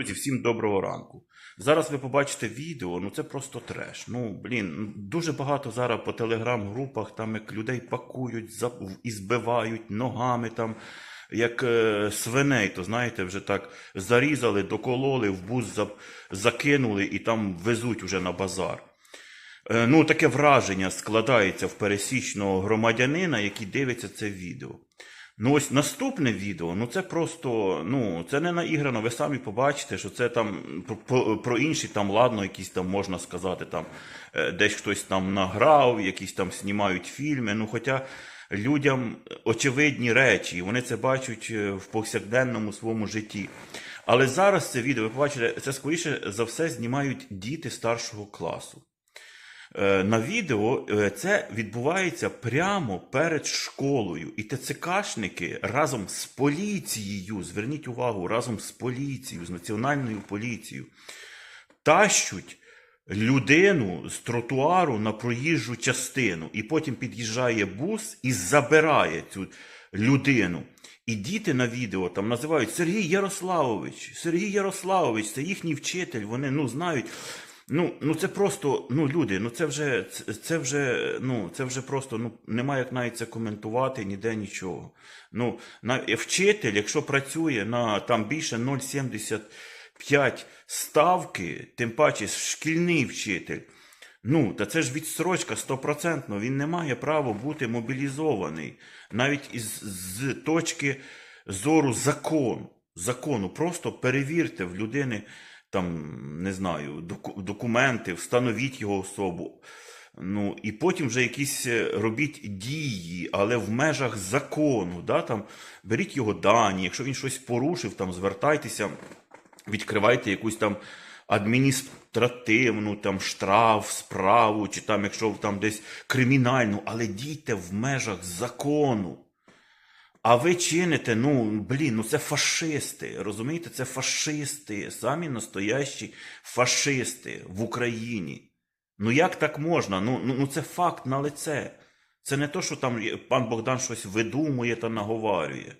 Друзі, всім доброго ранку. Зараз ви побачите відео, ну це просто треш. Ну, блін, дуже багато зараз по телеграм-групах, там як людей пакують і збивають ногами, там, як е, свиней, то знаєте, вже так зарізали, докололи, в бус за- закинули і там везуть уже на базар. Е, Ну, таке враження складається в пересічного громадянина, який дивиться це відео. Ну, ось наступне відео, ну це просто, ну, це не наіграно. Ви самі побачите, що це там про, про, інші там, ладно, якісь там можна сказати, там е, десь хтось там награв, якісь там знімають фільми. Ну, хоча людям очевидні речі, вони це бачать е, в повсякденному своєму житті. Але зараз це відео, ви побачите, це скоріше за все знімають діти старшого класу. Е, На відео е, це відбувається прямо перед школою. І ТЦКшники разом з поліцією, зверніть увагу, разом з поліцією, з національною поліцією, тащуть людину з тротуару на проїжджу частину. І потім під'їжджає бус і забирає цю людину. І діти на відео там називають Сергій Ярославович, Сергій Ярославович, це їхній вчитель, вони ну знають. Ну, ну це просто, ну люди, ну це вже, це, вже, ну це вже просто, ну немає як навіть це коментувати ніде нічого. Ну, на, вчитель, якщо працює на там більше 0,75 ставки, тим паче шкільний вчитель, ну, та це ж відстрочка стопроцентно, він не має права бути мобілізований. Навіть із з точки зору закону. Закону. Просто перевірте в людини там, не знаю, документи, встановіть його особу. Ну, і потім вже якісь е, робіть дії, але в межах закону. Да, там, беріть його дані, якщо він щось порушив, там, звертайтеся, відкривайте якусь там адміністративну там, штраф, справу, чи там, якщо там десь кримінальну, але дійте в межах закону. А ви чините, ну, блін, ну це фашисти. Розумієте, це фашисти, самі настоящі фашисти в Україні. Ну як так можна? Ну, ну, ну це факт на лице. Це не то, що там пан Богдан щось видумує та наговарює.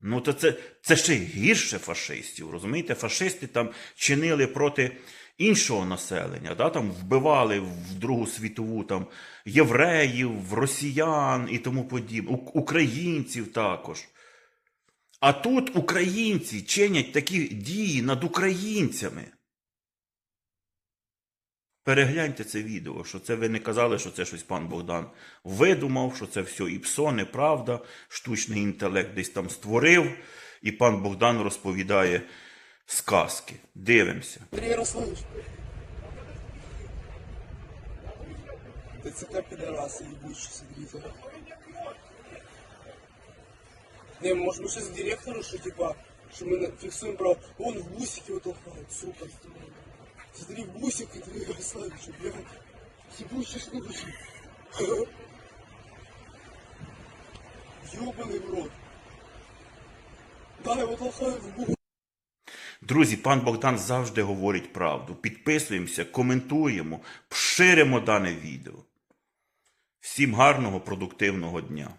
Ну, то це, це ще гірше фашистів. Розумієте, фашисти там чинили проти іншого населення, да? там вбивали в Другу світову там, євреїв, росіян і тому подібне, українців також. А тут українці чинять такі дії над українцями. Перегляньте це відео, що це ви не казали, що це щось пан Богдан видумав, що це все і псо, неправда, штучний інтелект десь там створив, і пан Богдан розповідає сказки. Дивимося. Андрій Ярославович. ТЦК підараси їбучі сидіти. Не, може ми щось директору, що типа, ми на- фіксуємо право. Вон в бусики вот толкають, сука. Смотри, бусик, Андрій Ярославович, блядь. Їбучі слушай. Ёбаный в рот. Да, его толкают в бусик. Друзі, пан Богдан завжди говорить правду. Підписуємося, коментуємо, поширимо дане відео. Всім гарного, продуктивного дня.